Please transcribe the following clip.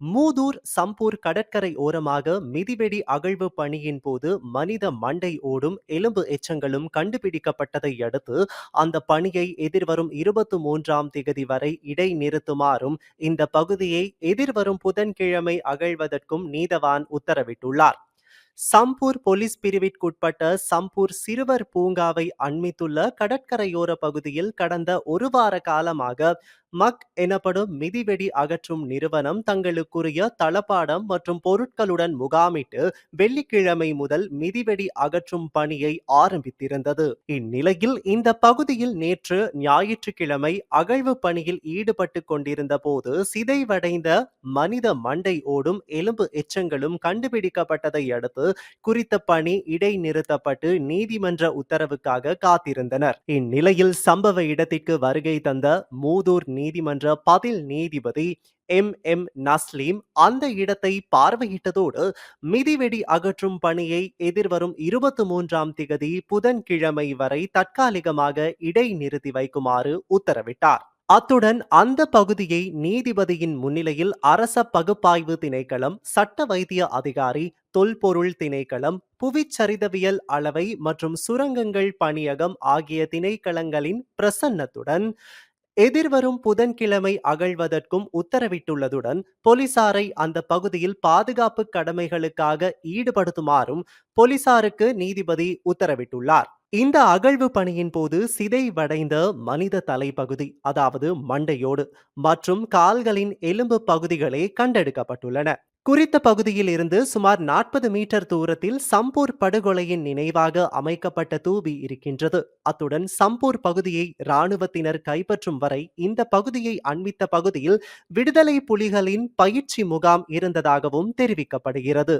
மூதூர் சம்பூர் கடற்கரை ஓரமாக மிதிவெடி அகழ்வு பணியின் போது மனித மண்டை ஓடும் எலும்பு எச்சங்களும் கண்டுபிடிக்கப்பட்டதை அடுத்து அந்த பணியை எதிர்வரும் இருபத்தி மூன்றாம் திகதி வரை இடைநிறுத்துமாறும் இந்த பகுதியை எதிர்வரும் புதன்கிழமை அகழ்வதற்கும் நீதவான் உத்தரவிட்டுள்ளார். சம்பூர் போலீஸ் பிரிவிற்குட்பட்ட சம்பூர் சிறுவர் பூங்காவை அண்மித்துள்ள கடற்கரையோர பகுதியில் கடந்த ஒரு வார காலமாக மக் எனப்படும் மிதிவெடி அகற்றும் நிறுவனம் தங்களுக்குரிய தளபாடம் மற்றும் பொருட்களுடன் முகாமிட்டு வெள்ளிக்கிழமை முதல் மிதிவெடி அகற்றும் பணியை ஆரம்பித்திருந்தது. இந்நிலையில் இந்த பகுதியில் நேற்று ஞாயிற்றுக்கிழமை அகழ்வு பணியில் ஈடுபட்டு கொண்டிருந்த போது சிதைவடைந்த மனித மண்டை ஓடும் எலும்பு எச்சங்களும் கண்டுபிடிக்கப்பட்டதை அடுத்து குறித்த பணி இடைநிறுத்தப்பட்டு நீதிமன்ற உத்தரவுக்காக காத்திருந்தனர். இந்நிலையில் சம்பவ இடத்திற்கு வருகை தந்த மூதூர் நீதிமன்ற பதில் நீதிபதி எம். எம். நஸ்லீம் அந்த இடத்தை பார்வையிட்டதோடு மிதிவெடி அகற்றும் பணியை எதிர்வரும் இருபத்தி மூன்றாம் திகதி புதன்கிழமை வரை தற்காலிகமாக இடைநிறுத்தி வைக்குமாறு உத்தரவிட்டார். அத்துடன் அந்த பகுதியை நீதிபதியின் முன்னிலையில் அரச பகுப்பாய்வு திணைக்களம் சட்ட வைத்திய அதிகாரி தொல்பொருள் திணைக்களம் புவிச்சரிதவியல் அளவை மற்றும் சுரங்கங்கள் பணியகம் ஆகிய திணைக்களங்களின் பிரசன்னத்துடன் எதிர்வரும் புதன்கிழமை அகழ்வதற்கும் உத்தரவிட்டுள்ளதுடன் போலீசாரை அந்த பகுதியில் பாதுகாப்பு கடமைகளுக்காக ஈடுபடுத்துமாறும் போலீசாருக்கு நீதிபதி உத்தரவிட்டுள்ளார். இந்த அகழ்வு பணியின் போது சிதைவடைந்த மனித தலைப்பகுதி அதாவது மண்டையோடு மற்றும் கால்களின் எலும்பு பகுதிகளே கண்டெடுக்கப்பட்டுள்ளன. குறித்த பகுதியில் இருந்து சுமார் நாற்பது மீட்டர் தூரத்தில் சம்பூர் படுகொலையின் நினைவாக அமைக்கப்பட்ட தூபி இருக்கின்றது. அத்துடன் சம்பூர் பகுதியை இராணுவத்தினர் கைப்பற்றும் வரை இந்த பகுதியை அண்மித்த பகுதியில் விடுதலை புலிகளின் பயிற்சி முகாம் இருந்ததாகவும் தெரிவிக்கப்படுகிறது.